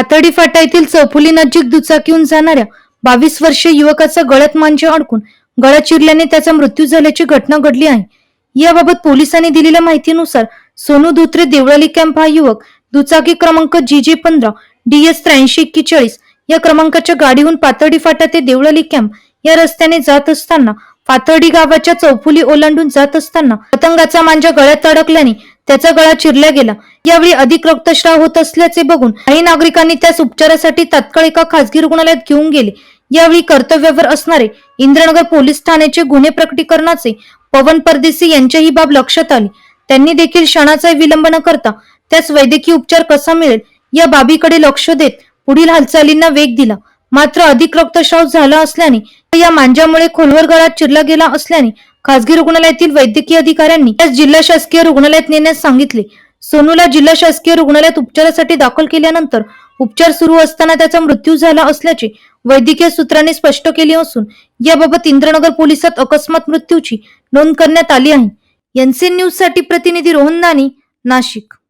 पातळी फाटा येथील चौफुली नजीक दुचाकीहून जाणाऱ्या बावीस वर्षीय युवकाचा गळ्यात मांजे अडकून गळा चिरल्याने त्याचा मृत्यू झाल्याची घटना घडली आहे. याबाबत पोलिसांनी दिलेल्या माहितीनुसार सोनू धोत्रे देवळाली कॅम्प हा युवक दुचाकी क्रमांक जी जे पंधरा डी एस त्र्याऐंशी एक्केचाळीस या क्रमांकाच्या गाडीहून पातळी फाटा ते देवळाली कॅम्प या रस्त्याने जात असताना पाथर्डी गावाच्या चौफुली ओलांडून जात असताना पतंगाचा मांजा गळ्यात अडकल्याने त्याचा गळा चिरला गेला. यावेळी अधिक रक्तस्राव होत असल्याचे बघून काही नागरिकांनी त्यास उपचारासाठी तात्काळ एका खासगी रुग्णालयात घेऊन गेले. यावेळी कर्तव्यावर असणारे इंद्रनगर पोलीस ठाण्याचे गुन्हे प्रकटीकरणाचे पवन परदेशी यांच्या ही बाब लक्षात आली. त्यांनी देखील क्षणाचा विलंब न करता त्यास वैद्यकीय उपचार कसा मिळेल या बाबीकडे लक्ष देत पुढील हालचालींना वेग दिला. मात्र अधिक रक्तस्राव झाला असल्याने या मांजामुळे खोलवर गळात चिरला गेला असल्याने खासगी रुग्णालयातील वैद्यकीय अधिकाऱ्यांनी त्यास जिल्हा शासकीय रुग्णालयात नेण्यास सांगितले. सोनूला जिल्हा शासकीय रुग्णालयात उपचारासाठी दाखल केल्यानंतर उपचार सुरू असताना त्याचा मृत्यू झाला असल्याचे वैद्यकीय सूत्रांनी स्पष्ट केले असून याबाबत इंद्रनगर पोलिसात अकस्मात मृत्यूची नोंद करण्यात आली आहे. एनसीएन न्यूजसाठी प्रतिनिधी रोहन नाशिक.